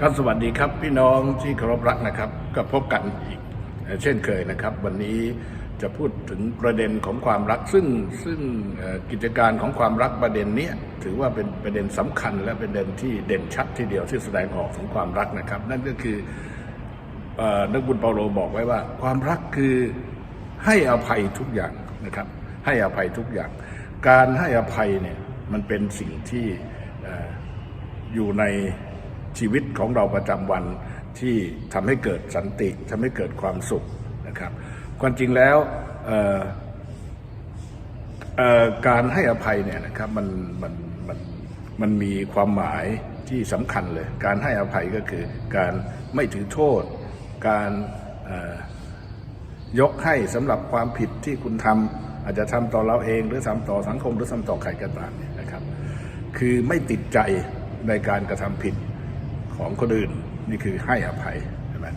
ครับสวัสดีครับพี่น้องที่เคารพรักนะครับ ก็พบกันอีกเช่นเคยนะครับ วันนี้จะพูดถึงประเด็นของความรัก ซึ่งซึ่งกิจการของความรักประเด็นนี้ถือว่าเป็นประเด็นสำคัญ และเป็นประเด็นที่เด่นชัดทีเดียวที่แสดงออกถึงความรักนะครับ นั่นก็คือนักบุญเปาโลบอกไว้ว่า ความรักคือให้อภัยทุกอย่างนะครับ ให้อภัยทุกอย่าง การให้อภัยเนี่ยมันเป็นสิ่งที่อยู่ใน ชีวิตของเราประจำวันที่ทำให้เกิดสันติทำให้เกิดความสุขนะครับ ความจริงแล้วการให้อภัยเนี่ยนะครับมันมันมันมันมีความหมายที่สำคัญเลย การให้อภัยก็คือการไม่ถือโทษ การยกให้สำหรับความผิดที่คุณทำอาจจะทำต่อเราเอง หรือทำต่อสังคมหรือทำต่อใครก็ตามเนี่ยนะครับ คือไม่ติดใจในการกระทำผิด ของคนอื่นนี่คือให้อภัยใช่ไหม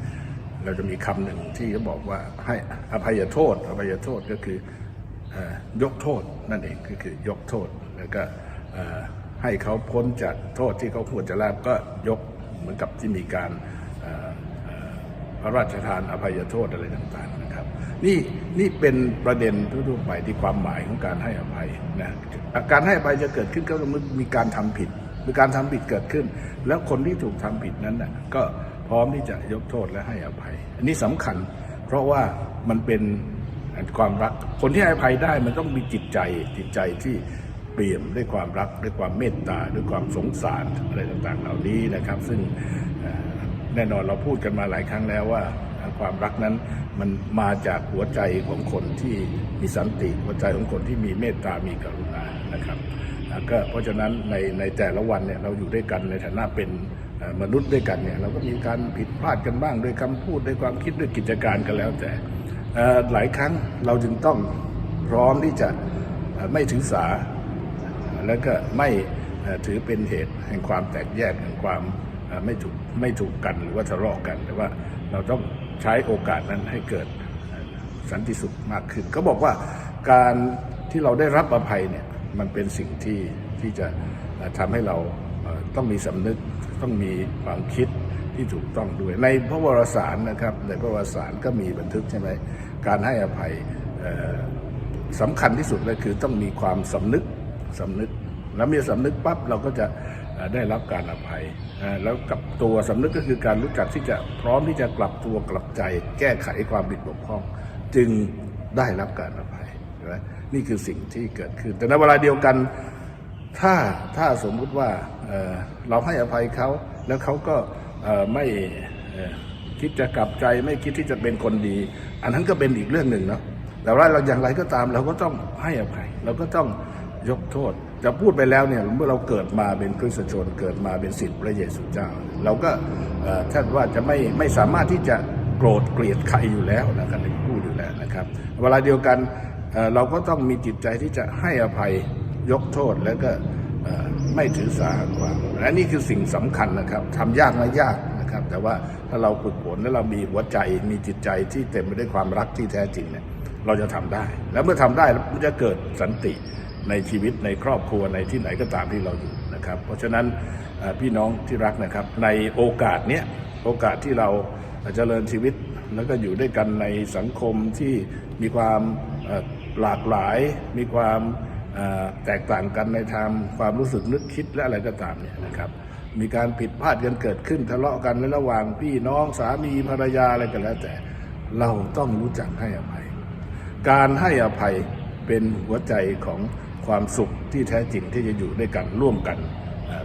เราจะมีคำหนึ่งที่เขาบอกว่าให้อภัยโทษ อภัยโทษก็คืออยกโทษนั่นเองก็คือยกโทษแล้วก็ให้เขาพ้นจากโทษที่เขาควรจะรับก็ยกเหมือนกับที่มีการพระราชทานอภัยโทษอะไรต่างๆนะครับนี่นี่เป็นประเด็นทั่วๆไปที่ความหมายของการให้อภัยนะการให้อภัยจะเกิดขึ้นก็เมื่อมีการทำผิด มีการทำผิดเกิดขึ้น แล้วคนที่ถูกทำผิดนั้นน่ะก็พร้อมที่จะยกโทษและให้อภัย อันนี้สำคัญ เพราะว่ามันเป็นความรัก คนที่ให้อภัยได้มันต้องมีจิตใจจิตใจที่เปี่ยมด้วยความรักด้วยความเมตตาด้วยความสงสารอะไรต่างๆ เหล่านี้นะครับ ซึ่งแน่นอนเราพูดกันมาหลายครั้งแล้วว่า ความรักนั้น มันมาจากหัวใจของคนที่มีสันติหัวใจของคนที่มีเมตตามีกรุณานะครับก็เพราะฉะนั้นในในแต่ละวันเนี่ยเราอยู่ด้วยกันในฐานะเป็นมนุษย์ด้วยกันเนี่ยเราก็มีการผิดพลาดกันบ้างด้วยคำพูดด้วยความคิดด้วยกิจการกันแล้วแต่หลายครั้งเราจึงต้องพร้อมที่จะไม่ถือสา แล้วก็ไม่ถือเป็นเหตุแห่งความแตกแยกแห่งความไม่ถูกไม่ถูกกันหรือว่าทะเลาะกันแต่ว่าเราต้อง ใช้โอกาสนั้นให้เกิดสันติสุขมากขึ้นเขาบอกว่าการที่เราได้รับอภัยเนี่ยมันเป็นสิ่งที่ที่จะเอ่อทำให้เราต้องมีสำนึกต้องมีความคิดที่ถูกต้องด้วย ในพระวรสารนะครับ ในพระวรสารก็มีบันทึกใช่ไหมการให้อภัยเอ่อสำคัญที่สุดเลยคือต้องมีความสำนึกสำนึกแล้วมีสำนึกปั๊บเราก็จะ ได้รับการอภัย แล้วกับตัวสำนึกก็คือการรู้จักที่จะพร้อมที่จะกลับตัวกลับใจ แก้ไขความผิดบกพร่อง จึงได้รับการอภัยนี่คือสิ่งที่เกิดขึ้น แต่ในเวลาเดียวกันถ้าถ้าสมมุติว่าเเราให้อภัยเขาแล้วเขาก็ไม่คิดจะกลับใจไม่คิดที่จะเป็นคนดี อันนั้นก็เป็นอีกเรื่องหนึ่งเนาะแต่ว่าเราอย่างไรก็ตามเราก็ต้องให้อภัย เราก็ต้องยกโทษจะพูดไปแล้วเนี่ยเมื่อเราเกิดมาเป็นคริสตชน เกิดมาเป็นศิษย์พระเยซูเจ้า เราก็เอ่อแทบว่าจะไม่ไม่สามารถที่จะโกรธเกลียดใครอยู่แล้วนะครับในพูดอยู่แล้วนะครับ เวลาเดียวกันเราก็ต้องมีจิตใจที่จะให้อภัยยกโทษแล้วก็ไม่ถือสาความและนี่คือสิ่งสำคัญนะครับทำยากไหม่ยากนะครับ แต่ว่าถ้าเราฝึกฝนและเรามีหัวใจมีจิตใจที่เต็มไปด้วยความรักที่แท้จริงเนี่ยเราจะทำได้ แล้วเมื่อทำได้มันจะเกิดสันติ ในชีวิตในครอบครัวในที่ไหนก็ตามที่เราอยู่นะครับ เพราะฉะนั้นพี่น้องที่รักนะครับในโอกาสเนี้ยโอกาสที่เราเจริญชีวิตแล้วก็อยู่ด้วยกันในสังคมที่มีความหลากหลาย มีความแตกต่างกันในทางความรู้สึกนึกคิดและอะไรก็ตามเนี่ยนะครับ มีการผิดพลาดกันเกิดขึ้นทะเลาะกันในระหว่างพี่น้องสามีภรรยาอะไรกันแล้ว แต่เราต้องรู้จักให้อภัย การให้อภัยเป็นหัวใจของ ความสุขที่แท้จริงที่จะอยู่ด้วยกันร่วมกัน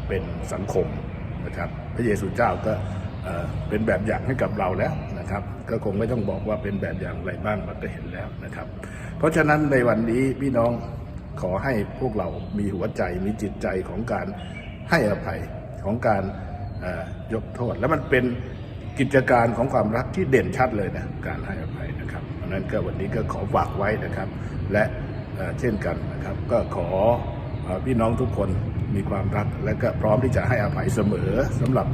เป็นสังคมนะครับ พระเยซูเจ้าก็เป็นแบบอย่างให้กับเราแล้วนะครับ ก็คงไม่ต้องบอกว่าเป็นแบบอย่างอะไรบ้างเราก็เห็นแล้วนะครับ เพราะฉะนั้นในวันนี้พี่น้องขอให้พวกเรามีหัวใจมีจิตใจของการให้อภัยของการยกโทษ แล้วมันเป็นกิจการของความรักที่เด่นชัดเลยนะการให้อภัยนะครับเพราะนั้นก็วันนี้ก็ขอฝากไว้นะครับ และ เช่นกันนะครับ ก็ขอพี่น้องทุกคนมีความรัก และก็พร้อมที่จะให้อภัยเสมอสำหรับ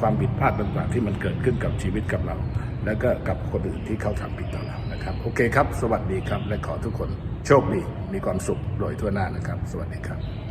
ความผิดพลาดต่างๆ ที่มันเกิดขึ้นกับชีวิตกับเรา และก็กับคนอื่นที่เขาทำผิดต่อเรานะครับ โอเคครับ สวัสดีครับ และขอทุกคนโชคดีมีความสุขโดยทั่วหน้านะครับ สวัสดีครับ